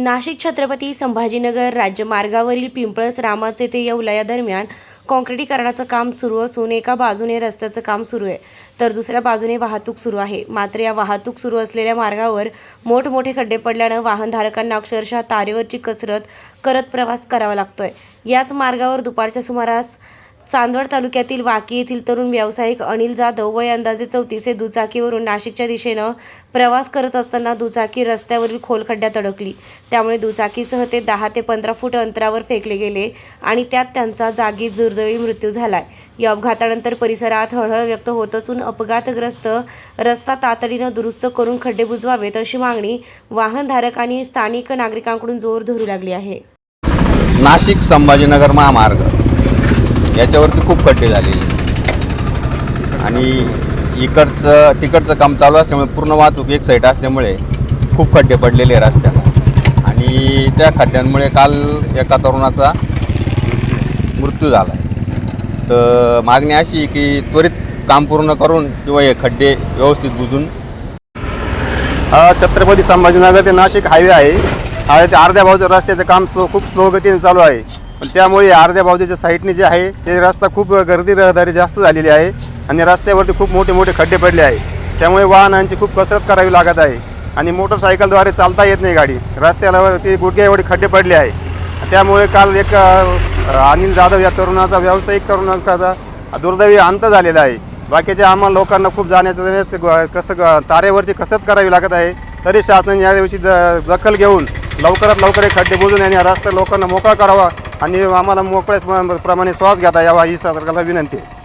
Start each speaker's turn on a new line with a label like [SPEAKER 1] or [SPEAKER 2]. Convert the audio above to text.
[SPEAKER 1] नाशिक छत्रपती संभाजीनगर राज्यमार्गावरील पिंपळस रामाचे ते येवला या दरम्यान काँक्रिटीकरणाचं काम सुरू असून एका बाजूने रस्त्याचं काम सुरू आहे तर दुसऱ्या बाजूने वाहतूक सुरू आहे. मात्र या वाहतूक सुरू असलेल्या मार्गावर मोठमोठे खड्डे पडल्यानं वाहनधारकांना अक्षरशः तारेवरची कसरत करत प्रवास करावा लागतोय. याच मार्गावर दुपारच्या सुमारास चांदवड तालुक्यातील वाकी येथील तरुण व्यावसायिक अनिल जाधव वय अंदाजे चौतीस हे दुचाकीवरून नाशिकच्या दिशेनं प्रवास करत असताना दुचाकी रस्त्यावरील खोल खड्ड्यात अडकली. त्यामुळे दुचाकीसह ते दहा ते पंधरा फूट अंतरावर फेकले गेले आणि त्यात त्यांचा जागी दुर्दैवी मृत्यू झालाय. या अपघातानंतर परिसरात हळहळ व्यक्त होत असून अपघातग्रस्त रस्ता तातडीनं दुरुस्त करून खड्डे बुजवावेत अशी मागणी वाहनधारक आणि स्थानिक नागरिकांकडून जोर धरू लागली आहे.
[SPEAKER 2] नाशिक संभाजीनगर महामार्ग याच्यावरती खूप खड्डे झालेले आणि इकडचं तिकडचं काम चालू असल्यामुळे पूर्ण वाहतूक एक साईड असल्यामुळे खूप खड्डे पडलेले आहे रस्त्याला. आणि त्या खड्ड्यांमुळे काल एका तरुणाचा मृत्यू झाला आहे. तर मागणी अशी की त्वरित काम पूर्ण करून किंवा हे खड्डे व्यवस्थित बुजून
[SPEAKER 3] हा छत्रपती संभाजीनगर ते नाशिक हायवे आहे. ते अर्ध्या बाजूच्या रस्त्याचं काम स्लो खूप स्लो गतीने चालू आहे. पण त्यामुळे अर्ध्या बाजूच्या साईडने जे आहे ते रस्ता खूप गर्दी रहदारी जास्त झालेली आहे आणि रस्त्यावरती खूप मोठे मोठे खड्डे पडले आहे त्यामुळे वाहनांची खूप कसरत करावी लागत आहे आणि मोटरसायकलद्वारे चालता येत नाही गाडी. रस्त्याला वरती गुडघ्या एवढे खड्डे पडले आहे त्यामुळे काल एक अनिल जाधव या तरुणाचा व्यावसायिक तरुणाचा दुर्दैवी अंत झालेला आहे. बाकीच्या आम्हाला लोकांना खूप जाण्याचं जाण्याचं कसं तारेवरची कसरत करावी लागत आहे. तरी शासनाने याविषयी द दखल घेऊन लवकरात लवकर हे खड्डे बुजून आणि रस्ता लोकांना मोकळा करावा आणि आम्हाला मोकळ्या प्रमाणे श्वास घेता यावा ही सरकारला विनंती आहे.